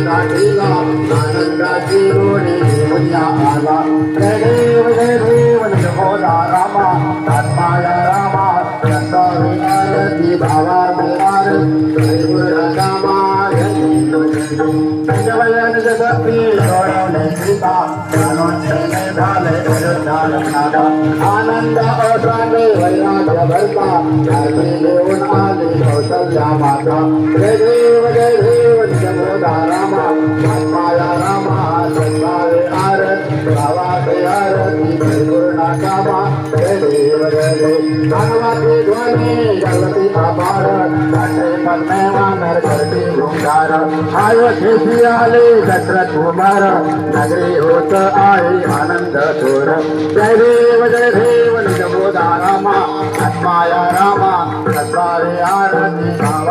गाठीला आनंदाची रोणी घेऊन आला जय आनंद असाने वैराग्य भरता धर्मी देऊन आले कौशल्या माता जय देव जय देव नमोदा रामा आत्माया रामा संसारे आरत भावाचे आरती जय गुरुनाथामा जय देव जय देव ध्वनी काटे वानर आले दशरथ कुमार नगरी होत आहे आनंद थोर जय देव जय देव रामा. आत्माया रामा सत्वारे आरती भावारे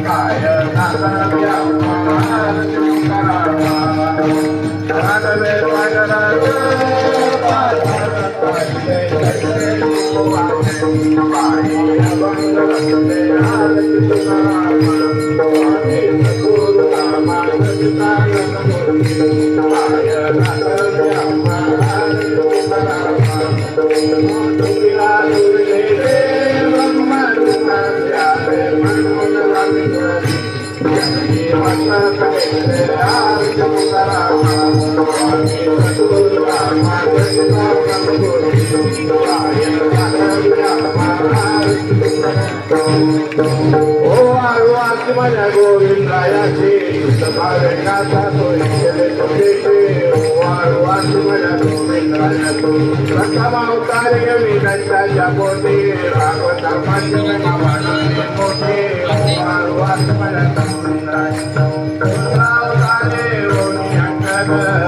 Kaya na kaya जय आत्मजा गोविंदायाची सभावेकाचा तो केले तुझे ओ आळू आत्मजा गोविंदायाचो अवतार मी पोटे भागवता पंचमे नावाने मोठे ओ आळू आत्मजा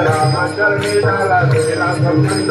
रामचरणी झाला तुला संबंध.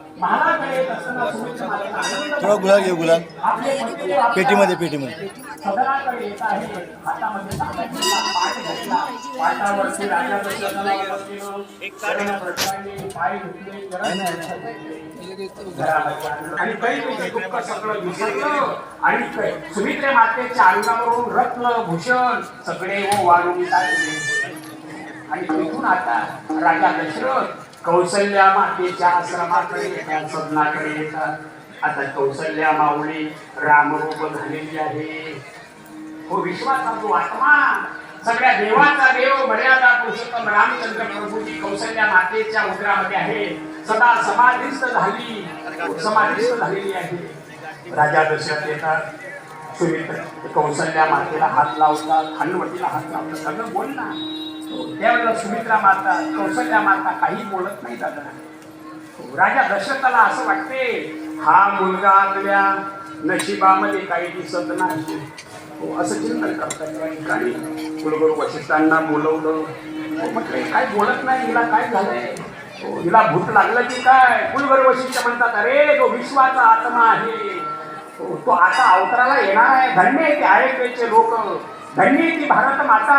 थोडा गुलाल घेऊ गुलाल पेटीमध्ये पेटीमध्ये. आणि सुमित्रे मातेच्या अंगावरून रत्न भूषण सगळे ओ वाढून आणि तिथून आता राजा दशरथ कौशल्या मातेच्या आश्रमाकडे त्या सदनाकडे येतात. आता कौशल्या माऊली रामरूप झालेली आहे. हो विश्वाचा तो हो, आत्मा सगळ्या देवाचा देव मर्यादा पुरुषोत्तम रामचंद्र प्रभूजी कौशल्या मातेच्या उदरामध्ये आहे. सदा समाधीस्थ झाली. समाधीस्थ झालेली आहे. राजा दशरथ येतात. सुमित्र कौशल्या मातेला हात लावतात. हनुवटीला हात लावतात. सगळं बोल ना त्यावेळेला सुमित्रा माता कौशल्या माता काही बोलत नाही दादा. राजा दशरथाला असं वाटते हा मुलगा आपल्या नशिबामध्ये काही दिसत नाही. हो, असं चिंतन करतात त्या ठिकाणी कुलगुरू वशिष्ठांना बोलवलं. हो, म्हटलं काय बोलत नाही हिला काय झालंय? हो, हिला भूत लागलं की काय? कुलगुरू वशिष्ठ म्हणतात अरे तो विश्वाचा आत्मा आहे. हो, तो आता अवतराला येणार आहे. धन्य आहे ते आयतेचे लोक. धन्य ती भारत माता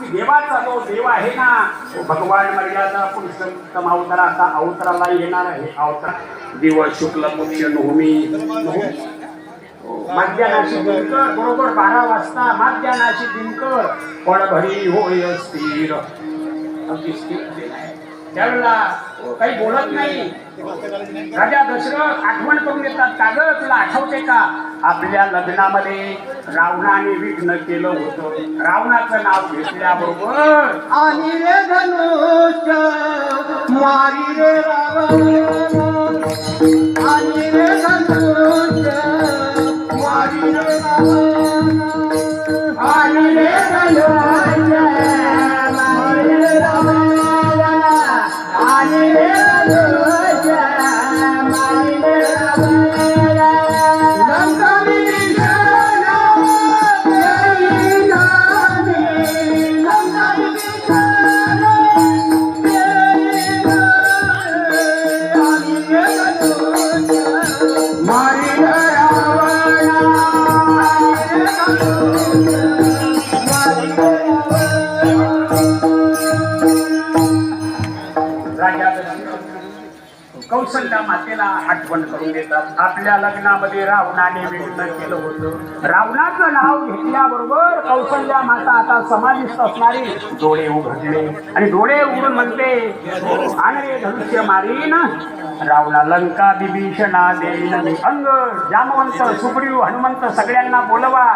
ती देवाचा जो देव आहे ना तो भगवान मर्यादा पुरुषोत्तम अवताराचा अवतराला येणार आहे. अवतार दिवस शुक्ल पुण्य नवमी माध्यानाशी हो, दिनकर बरोबर बारा वाजता माध्यानाशी दिनकर. पळभरी होय स्थिर अगदी स्थिर. आहे. त्यावेळेला काही बोलत नाही. राजा दशरथ आठवण करून देतात कागद तुला आठवते का? आपल्या लग्नामध्ये रावणाने विघ्न केलं होतं. रावणाचं नाव घेतल्याबरोबर आणि रे धनुष्य मारी रे रावण. कौशल्या मातेला आठवण करून देतात. आपल्या लग्नामध्ये रावणाने विघ्न केलं होतं. रावणाचं नाव घेतल्याबरोबर कौशल्या माता आता समाधिस्थ असणारी डोळे उघडले. आणि डोळे उघडून म्हणते आणि धनुष्य मारीन रावणा लंका बिभीषणा देईन अंग. जामवंत सुग्रीव हनुमंत सगळ्यांना बोलवा.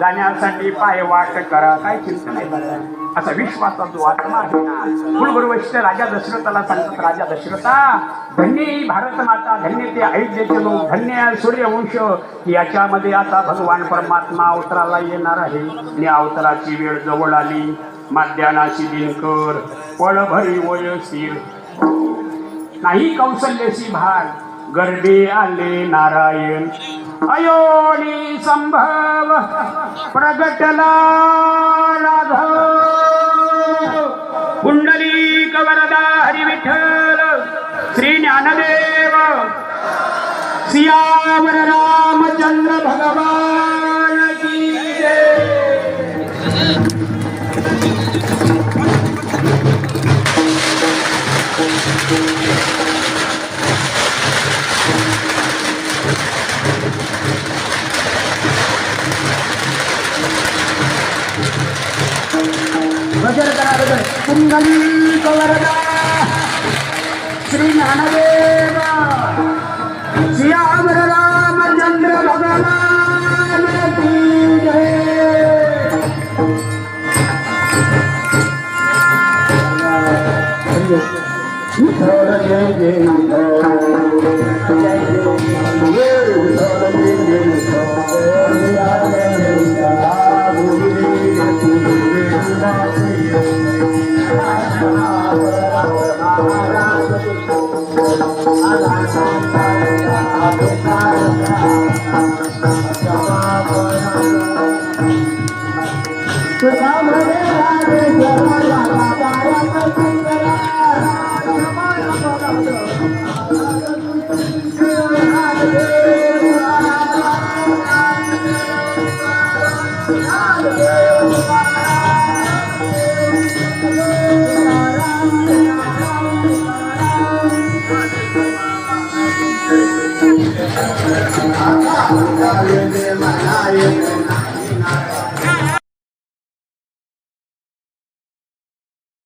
जाण्यासाठी पाय वाट करा. काय चिंता नाही असा विश्वाचा जो आत्मा आहे ना वैश्य राजा दशरथाला सांगतात राजा दशरथा धन्य भारत माता धन्य ते अयोध्येचे लोक धन्य सूर्यवंश याच्यामध्ये आता भगवान परमात्मा अवतराला येणार आहे. आणि अवतराची वेळ जवळ आली. माध्यानाशी दिनकर पळभरी वयसीर नाही कौशल्यशी भाग गर्भे आले नारायण. अयोनी संभव प्रगटला राघव. कुंडली कवरदा हरिविठ्ठल श्री ज्ञानदेव. सियावर रामचंद्र भगवान की जय। करा गजर कुंडली कवरदा श्री ज्ञानदेवा सियावर Hallelujah. भगवान